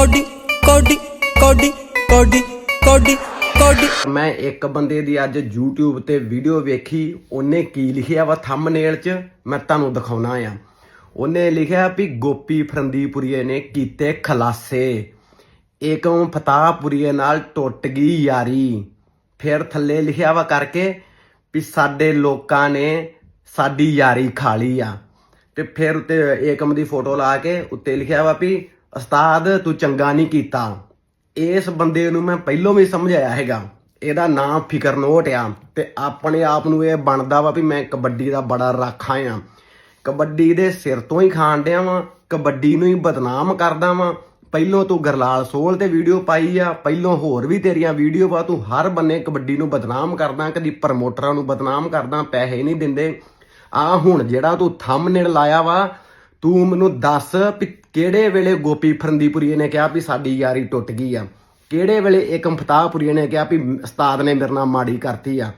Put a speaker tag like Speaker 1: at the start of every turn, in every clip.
Speaker 1: Cody ਕੋਡੀ ਕੋਡੀ ਕੋਡੀ ਕੋਡੀ ਕੋਡੀ।
Speaker 2: ਮੈਂ ਇੱਕ ਬੰਦੇ ਦੀ ਅੱਜ YouTube ਤੇ ਵੀਡੀਓ ਵੇਖੀ, ਉਹਨੇ ਕੀ ਲਿਖਿਆ ਵਾ ਥੰਬਨੇਲ 'ਚ? ਮੈਂ ਤੁਹਾਨੂੰ ਦਿਖਾਉਣਾ ਆ। ਉਹਨੇ ਲਿਖਿਆ ਵੀ ਗੋਪੀ ਫਰੰਦੀਪੁਰੀਏ ਨੇ ਕੀਤੇ ਖਲਾਸੇ। ਏਕਮ ਫਤਾਹਪੁਰੀਏ ਨਾਲ ਟੁੱਟ ਗਈ ਯਾਰੀ। ਫਿਰ ਥੱਲੇ ਲਿਖਿਆ ਵਾ ਕਰਕੇ ਵੀ ਸਾਡੇ ਲੋਕਾਂ ਨੇ ਸਾਡੀ ਯਾਰੀ ਖਾ ਲਈ ਆ। ਤੇ ਫਿਰ ਉੱਤੇ ਏਕਮ ਦੀ ਫੋਟੋ ਲਾ ਕੇ ਉੱਤੇ ਲਿਖਿਆ ਵਾ ਵੀ ਉਸਤਾਦ, ਤੂੰ ਚੰਗਾ ਨਹੀਂ ਕੀਤਾ। ਇਸ ਬੰਦੇ ਨੂੰ ਮੈਂ ਪਹਿਲਾਂ ਵੀ ਸਮਝਾਇਆ ਹੈਗਾ। ਇਹਦਾ ਨਾਮ ਫਿਕਰਨੋਟ ਆ ਤੇ ਆਪਣੇ ਆਪ ਨੂੰ ਇਹ ਬਣਦਾ ਵਾ ਵੀ ਮੈਂ ਕਬੱਡੀ ਦਾ ਬੜਾ ਰਾਖਾ ਆ ਕਬੱਡੀ ਦੇ ਸਿਰ ਤੋਂ ਹੀ ਖਾਣ ਡਿਆ ਵਾਂ। ਕਬੱਡੀ ਨੂੰ ਹੀ ਬਦਨਾਮ ਕਰਦਾ ਵਾਂ। ਪਹਿਲੋਂ ਤੂੰ ਗਰਲਾਲ ਸੋਲ ਤੇ ਵੀਡੀਓ ਪਾਈ ਆ। ਪਹਿਲੋਂ ਹੋਰ ਵੀ ਤੇਰੀਆਂ ਵੀਡੀਓ ਵਾ। ਤੂੰ ਹਰ ਬੰਨੇ ਕਬੱਡੀ ਨੂੰ ਬਦਨਾਮ ਕਰਦਾ। ਕਦੀ ਪ੍ਰਮੋਟਰਾਂ ਨੂੰ ਬਦਨਾਮ ਕਰਦਾ। ਪੈਸੇ ਨਹੀਂ ਦਿੰਦੇ। ਆ ਹੁਣ ਜਿਹੜਾ ਤੂੰ ਥੰਬਨੇਲ ਲਾਇਆ ਵਾ, ਤੂੰ ਮੈਨੂੰ ਦੱਸ ਵੀ ਕਿਹੜੇ ਵੇਲੇ ਗੋਪੀ ਫਰੰਦੀਪੁਰੀਏ ਨੇ ਕਿਹਾ ਵੀ ਸਾਡੀ ਯਾਰੀ ਟੁੱਟ ਗਈ ਆ? ਕਿਹੜੇ ਵੇਲੇ ਏਕਮ ਫਤਾਹਪੁਰੀਏ ਨੇ ਕਿਹਾ ਵੀ ਉਸਤਾਦ ਨੇ ਮੇਰੇ ਨਾਲ ਮਾੜੀ ਕਰਤੀ ਆ?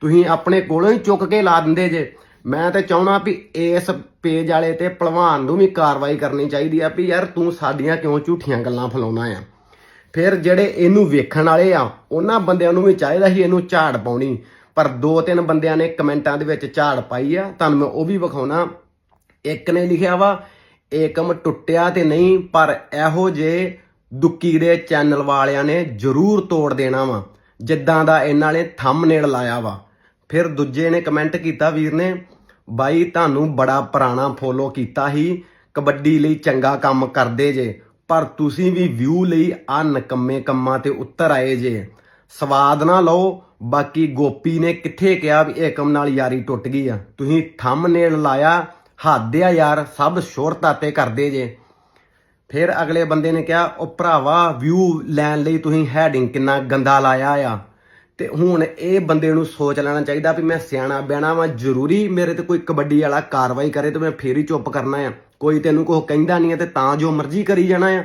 Speaker 2: ਤੁਸੀਂ ਆਪਣੇ ਕੋਲੋਂ ਹੀ ਚੁੱਕ ਕੇ ਲਾ ਦਿੰਦੇ ਜੇ। ਮੈਂ ਤਾਂ ਚਾਹਣਾ ਵੀ ਇਸ ਪੇਜ ਵਾਲੇ ਤੇ ਭਲਵਾਨ ਨੂੰ ਵੀ ਕਾਰਵਾਈ ਕਰਨੀ ਚਾਹੀਦੀ ਆ ਵੀ ਯਾਰ ਤੂੰ ਸਾਡੀਆਂ ਕਿਉਂ ਝੂਠੀਆਂ ਗੱਲਾਂ ਫੈਲਾਉਣਾ ਆ? ਫਿਰ ਜਿਹੜੇ ਇਹਨੂੰ ਵੇਖਣ ਵਾਲੇ ਆ, ਉਹਨਾਂ ਬੰਦਿਆਂ ਨੂੰ ਵੀ ਚਾਹੀਦਾ ਸੀ ਇਹਨੂੰ ਝਾੜ ਪਾਉਣੀ। ਪਰ ਦੋ ਤਿੰਨ ਬੰਦਿਆਂ ਨੇ ਕਮੈਂਟਾਂ ਦੇ ਵਿੱਚ ਝਾੜ ਪਾਈ ਆ। ਤੁਹਾਨੂੰ ਮੈਂ ਉਹ ਵੀ ਵਿਖਾਉਣਾ। ਇੱਕ ਨੇ ਲਿਖਿਆ ਵਾ ਏਕਮ ਟੁੱਟਿਆ ਤੇ ਨਹੀਂ, ਪਰ ਇਹੋ ਜੇ ਦੁੱਕੀ ਦੇ ਚੈਨਲ ਵਾਲਿਆਂ ਨੇ ਜ਼ਰੂਰ ਤੋੜ ਦੇਣਾ ਵਾ, ਜਿੱਦਾਂ ਦਾ ਇਹਨਾਂ ਨੇ ਥੰਬਨੇਲ ਲਾਇਆ ਵਾ। ਫਿਰ ਦੂਜੇ ਨੇ ਕਮੈਂਟ ਕੀਤਾ ਵੀਰ ਨੇ, ਬਾਈ, ਤੁਹਾਨੂੰ ਬੜਾ ਪੁਰਾਣਾ ਫੋਲੋ ਕੀਤਾ ਸੀ, ਕਬੱਡੀ ਲਈ ਚੰਗਾ ਕੰਮ ਕਰਦੇ ਜੇ, ਪਰ ਤੁਸੀਂ ਵੀ ਵਿਊ ਲਈ ਆ ਨਕੰਮੇ ਕੰਮਾਂ ਤੇ ਉੱਤਰ ਆਏ ਜੇ। ਸਵਾਦ ਨਾ ਲਓ, ਬਾਕੀ ਗੋਪੀ ਨੇ ਕਿੱਥੇ ਕਿਹਾ ਵੀ ਏਕਮ ਨਾਲ ਯਾਰੀ ਟੁੱਟ ਗਈ ਆ? ਤੁਸੀਂ ਥੰਬਨੇਲ ਲਾਇਆ ਹੱਦ ਆ ਯਾਰ, ਸਭ ਸ਼ੋਹਰਤਾਂ ਤੇ ਕਰਦੇ ਜੇ। ਫਿਰ ਅਗਲੇ ਬੰਦੇ ਨੇ ਕਿਹਾ, ਉਹ ਭਰਾਵਾ ਵਿਊ ਲੈਣ ਲਈ ਤੁਸੀਂ ਹੈਡਿੰਗ ਕਿੰਨਾ ਗੰਦਾ ਲਾਇਆ ਆ। ਤੇ ਹੁਣ ਇਹ ਬੰਦੇ ਨੂੰ ਸੋਚ ਲੈਣਾ ਚਾਹੀਦਾ ਵੀ ਮੈਂ ਸਿਆਣਾ ਬਿਆਣਾ ਵਾਂ, ਜ਼ਰੂਰੀ ਮੇਰੇ ਤੇ ਕੋਈ ਕਬੱਡੀ ਵਾਲਾ ਕਾਰਵਾਈ ਕਰੇ ਤੇ ਮੈਂ ਫੇਰ ਹੀ ਚੁੱਪ ਕਰਨਾ ਆ। ਕੋਈ ਤੈਨੂੰ ਕੁਛ ਕਹਿੰਦਾ ਨਹੀਂ ਹੈ ਤੇ ਤਾਂ ਜੋ ਮਰਜ਼ੀ ਕਰੀ ਜਾਣਾ ਆ।